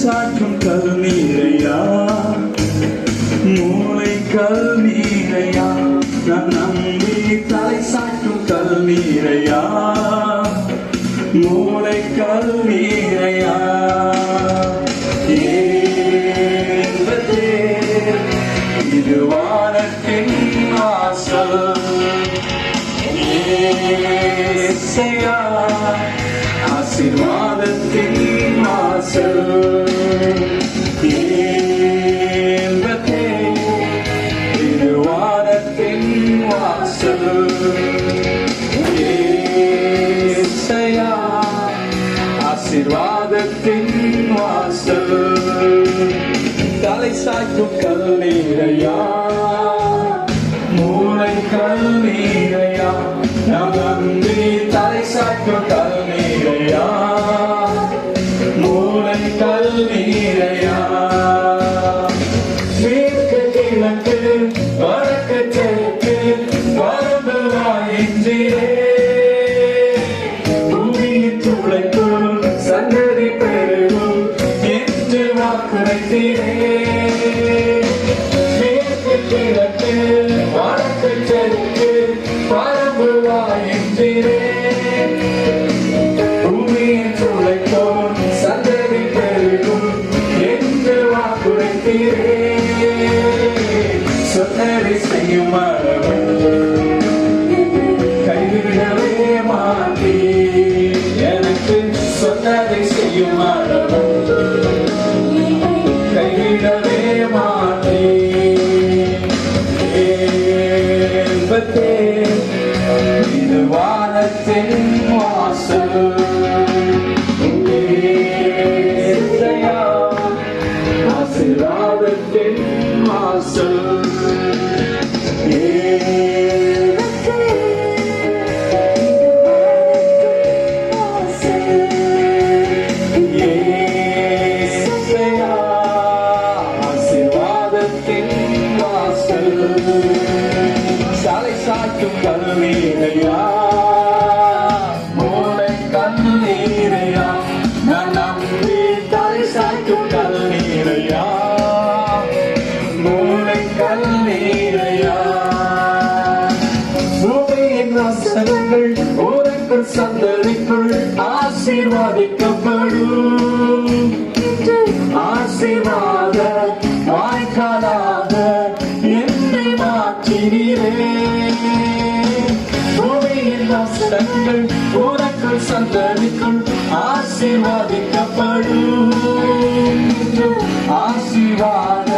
சாற்றும் கல்நீரையா மூளை கல்நீரையா நான் நம்பி தலை சாற்றும் கல்நீரையா மூளை கல்நீரையா ஆசிர்வாதத்தின் தலை சாய்க்கும் கல்லீரையா மூளை கல்லீரையா நம் நம்பி தலை சாய்க்கும் கல்லீரையா கிழக்கு வடக்கு தெற்கு வரம்பு வாயின்றே பூமியின் துளைக்குள் சந்ததி பெருகும் என்று வாக்குரைத்தீரே. சொன்னதை செய்யும் அளவு கைவிடவே மாட்டே எனக்கு சொன்னதை செய்யும் அளவு வாசல் ஏசையா, ஆசீர்வாதத்தின் வாசல் வசனங்கள் உனக்குள் சந்ததிக்குள் ஆசீர்வாதிக்கப்படும். ஆசீர்வாத வாய்க்காலாக என்னை மாற்றினீரே. பூமியின் வசனங்கள் உனக்குள் சந்ததிக்குள் ஆசீர்வாதிக்கப்படும். ஆசீர்வாத